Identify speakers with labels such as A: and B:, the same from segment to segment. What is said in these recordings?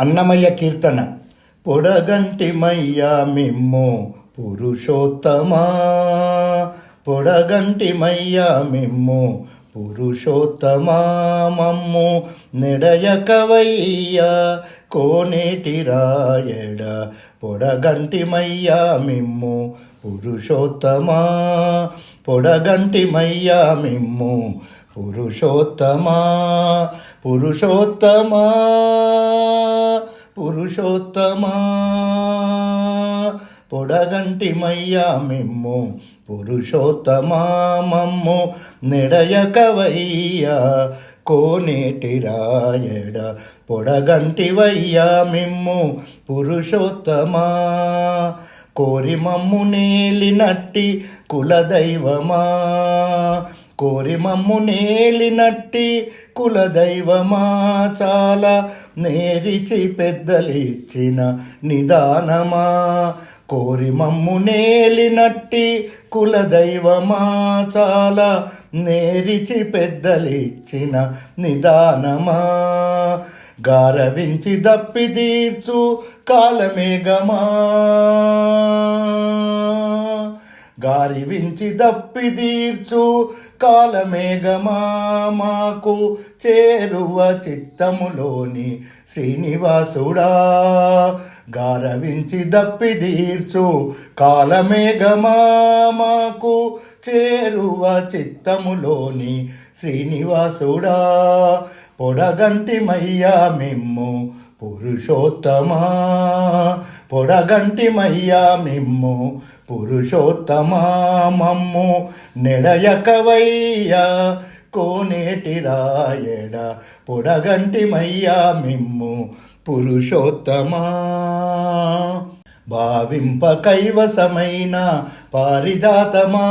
A: అన్నమయ్య కీర్తన. పొడగంటి మయ్యా మిమ్ము పురుషోత్తమా. పొడగంటి మయ్యా మిమ్ము పురుషోత్తమా. మమ్ము నిడయకవయ్యా కోనేటి రాయడ. పొడగంటి మయ్యా మిమ్ము పురుషోత్తమా. పొడగంటి మయ్యా మిమ్ము పురుషోత్తమా పురుషోత్తమా పురుషోత్తమా. పొడగంటి మయ్యా మిమ్ము పురుషోత్తమా మమ్ము నిడయకవయ్యా కోనేటి రాయడ. పొడగంటి వయ్యా మిమ్ము పురుషోత్తమా కోరి మమ్ము నేలినట్టి కులదైవమా. కోరి మమ్ము నేలినట్టి కులదైవమా చాలా. నేరిచి పెద్దలిచ్చిన నిదానమా. కోరి మమ్ము నేలినట్టి కులదైవమా చాలా. నేరిచి పెద్దలిచ్చిన నిదానమా. గారవించి దప్పి తీర్చు కాలమేఘమా. గారి వించి దప్పి తీర్చు కాలమేఘమా మాకు చేరువ చిత్తములోని శ్రీనివాసుడా. గారవించి దప్పి తీర్చు కాలమేఘమా మాకు చేరువ చిత్తములోని శ్రీనివాసుడా. పొడగంటి మయ్యా మిమ్ము పురుషోత్తమా. పొడగంటి మయ్యా మిమ్ము పురుషోత్తమా మమ్ము నెడయకవయ్యా కోనేటి రాయడ పొడగంటి మయ్యా మిమ్ము పురుషోత్తమా. భావింప కైవసమైన పారిజాతమా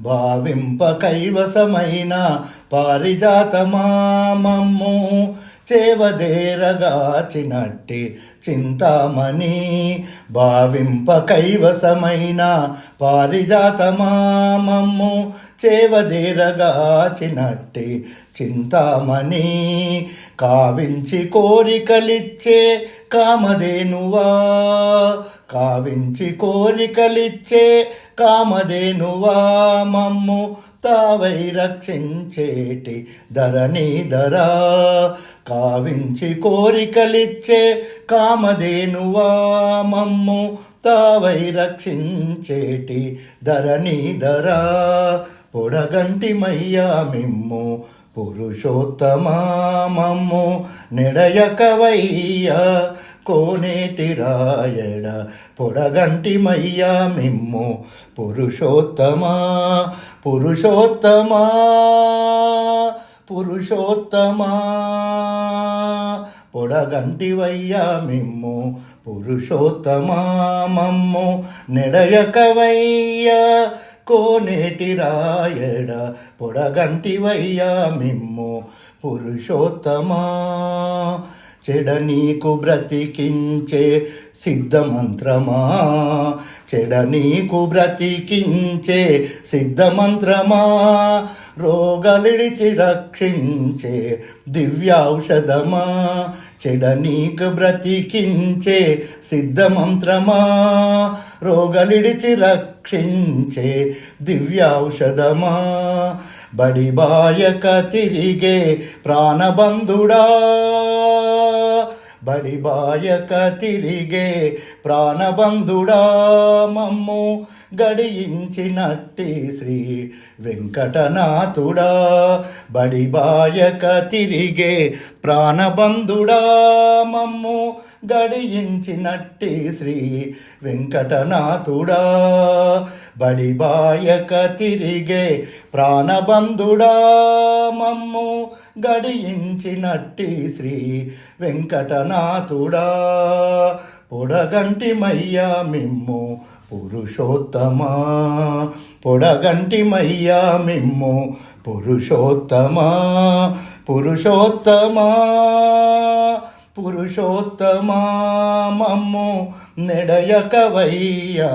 A: భావింప కైవసమైన పారిజాతమా మమ్ము చేవదేరగాచినట్టి చింతామణి భావింప కైవసమైన పారిజాతమా మమ్ము చేవదేరగాచినట్టి చింతామణి కావించి కోరికలిచ్చే కామధేనువా కావించి కోరికలిచ్చే కామధేనువా మమ్ము తావై రక్షించేటి ధరణి ధరా కావించి కోరికలిచ్చే కామధేనువా మమ్ము తావై రక్షించేటి ధరణీధరా. పొడగంటి మయ్యా మిమ్ము పురుషోత్తమా మమ్ము నిడయకవయ్యా. కోనేటి రాయడ పొడగంటి మయ్యా మిమ్ము పురుషోత్తమా పురుషోత్తమా పురుషోత్తమా. పొడగంటి వయ్యా మిమ్ము పురుషోత్తమా మమ్ము నెడయకవయ్యా కోనేటి రాయడ పొడగంటి వయ్యా మిమ్ము పురుషోత్తమా. చెడ నీకు బ్రతికించే సిద్ధమంత్రమా? చెడ నీకు బ్రతికించే సిద్ధమంత్రమా? రోగలిడిచి రక్షించే దివ్యౌషధమా చెడ నీకు బ్రతికించే సిద్ధమంత్రమా? రోగలిడిచి రక్షించే దివ్యౌషధమా బడిబాయక తిరిగే ప్రాణబంధుడా? బడిబాయక తిరిగే ప్రాణబంధుడా మమ్ము గడియించినట్టి శ్రీ వెంకటనాథుడా. బడిబాయక తిరిగే ప్రాణబంధుడా మమ్ము గడియించినట్టి శ్రీ వెంకటనాథుడా. బడిబాయక తిరిగే ప్రాణబంధుడా. మమ్ము గడియించినట్టి శ్రీ వెంకటనాథుడా. పొడగంటి మయ్యా మిమ్ము పురుషోత్తమా. పొడగంటి మయ్యా మిమ్ము పురుషోత్తమా. పురుషోత్తమా. పురుషోత్తమామమ్ము నెడయకవయ్యా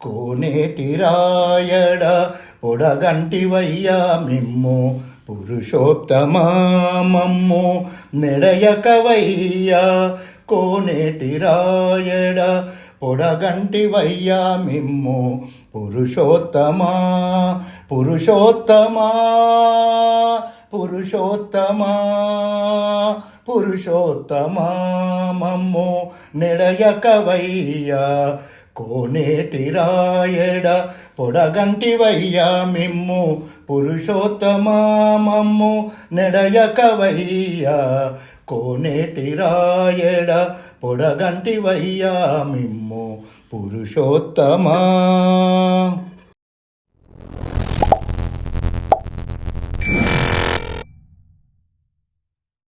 A: కోనేటి రాయడ పొడగంటివయ్యా మిమ్ము పురుషోత్తమామమ్ము నెడయకవయ్యా కోనేటి రాయడ పొడగంటివయ్యా మిమ్ము పురుషోత్తమా పురుషోత్తమా. పురుషోత్తమా పురుషోత్తమా మమ్ము నెడయకవయ్యా. కోనేటి రాయడ పొడగంటివయ్యా మిమ్ము పురుషోత్తమా మమ్ము నెడయకవయ్యా. కోనేటి రాయడ పొడగంటివయ్యా మిమ్ము పురుషోత్తమా.